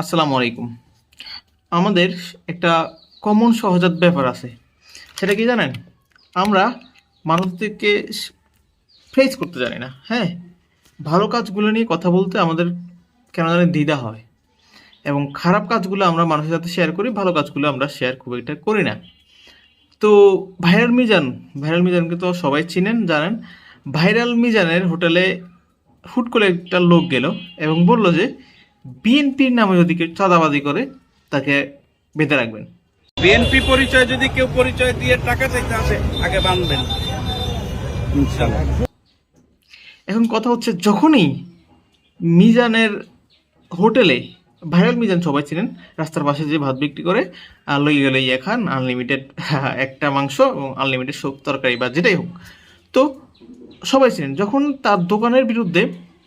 আসসালামু আলাইকুম। আমাদের একটা কমন সহজাত ব্যাপার আছে। সেটা কি জানেন? আমরা মানুষদেরকে ফেস করতে জানি না হ্যাঁ? ভালো কাজগুলো নিয়ে কথা বলতে আমাদের কেন জানি দ্বিধা হয়। এবং খারাপ কাজগুলো আমরা মানুষের সাথে শেয়ার করি, ভালো কাজগুলো আমরা শেয়ার খুব একটা করি না। তো ভাইরাল মিজান ভাইরাল মিজানকে তো সবাই চিনেন, জানেন? ভাইরাল মিজানের হোটেলে হুট করে একটা লোক গেল এবং বলল যে বিএনপির নামে যদি কেউ চাঁদাবাজি করে তাকে বেঁধে রাখবেন। বিএনপি পরিচয় যদি কেউ পরিচয় দিয়ে টাকা চাইতে আসে আগে বানবেন। এখন কথা হচ্ছে যখনই মিজানের হোটেলে ভাইরাল মিজান সবাই ছিলেন রাস্তার পাশে যে ভাত বিক্রি করে লই গেলে ইয়ে খান আনলিমিটেড একটা মাংস এবং আনলিমিটেড সব তরকারি বা যেটাই হোক। তো সবাই চিনেন যখন তার দোকানের বিরুদ্ধে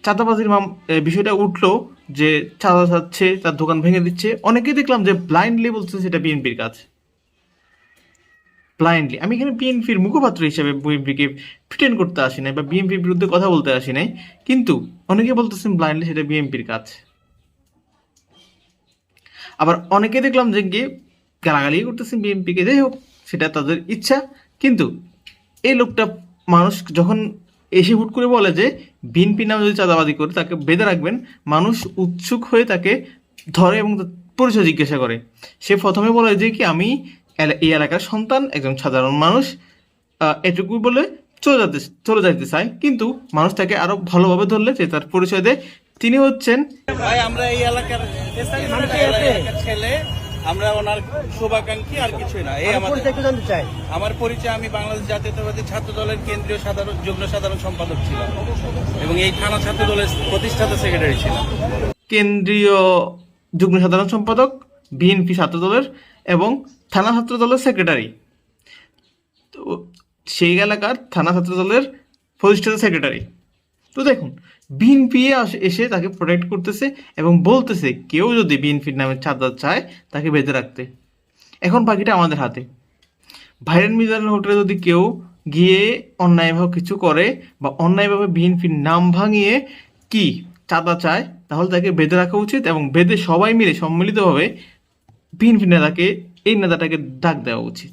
চাঁদাবাজির মাম বিষয়টা উঠল যে চাঁদা চাচ্ছে তার দোকান ভেঙে দিচ্ছে। অনেকেই দেখলাম যে ব্লাইন্ডলি বলছে সেটা বিএনপির কাজ। ব্লাইন্ডলি আমি এখানে বিএনপির মুখপাত্র হিসেবে বিএনপিকে ফিটেন করতে আসি নাই বা বিএনপির বিরুদ্ধে কথা বলতে আসি নাই। কিন্তু অনেকে বলতেছেন ব্লাইন্ডলি সেটা বিএনপির কাজ। আবার অনেকে দেখলাম যে গিয়ে গালাগালি করতেছেন বিএনপিকে যাই হোক, সেটা তাদের ইচ্ছা। কিন্তু এই লোকটা মানুষ যখন এসে হুট করে বলে যে, বিএনপি নামে যদি চাঁদাবাদি করে, তাকে বেঁধে রাখবেন, মানুষ উৎসুক হয়ে তাকে ধরে এবং পরিচয় জিজ্ঞাসা করে। সে প্রথমে বলে যে কি, আমি এই এলাকার সন্তান, একজন সাধারণ মানুষ এটুকু বলে চলে যেতে, চলে যাইতে চায়। কিন্তু মানুষ তাকে আরও ভালোভাবে ধরলে যে তার পরিচয় দেয়। তিনি হচ্ছেন ভাই, আমরা এই এলাকার ছেলে। আমরা ওনার শুভাকাঙ্ক্ষী আর কিছুই না। এই জানতে চাই। আমার পরিচয় আমি বাংলাদেশ জাতীয়তাবাদী ছাত্র দলের কেন্দ্রীয় সাধারণ যুগ্ম সাধারণ সম্পাদক ছিলাম। এবং এই থানা ছাত্র দলের প্রতিষ্ঠাতা সেক্রেটারি ছিলাম। কেন্দ্রীয় যুগ্ম সাধারণ সম্পাদক বিএনপি ছাত্র দলের এবং থানা ছাত্র দলের সেক্রেটারি। তো সেই এলাকার থানা ছাত্র দলের প্রতিষ্ঠাতা সেক্রেটারি। তো দেখুন বিএনপি এসে তাকে প্রোটেক্ট করতেছে এবং বলতেছে, কেউ যদি বিএনপির নামে চাঁদা চায়, তাকে বেঁধে রাখতে। এখন বাকিটা আমাদের হাতে। ভাইরাল মিজানের হোটেলে যদি কেউ গিয়ে অন্যায়ভাবে কিছু করে বা অন্যায়ভাবে বিএনপির নাম ভাঙিয়ে কি চাঁদা চায়, তাহলে তাকে বেঁধে রাখা উচিত এবং বেঁধে সবাই মিলে সম্মিলিতভাবে বিএনপি নেতাকে, এই নেতাটাকে ডাক দেওয়া উচিত।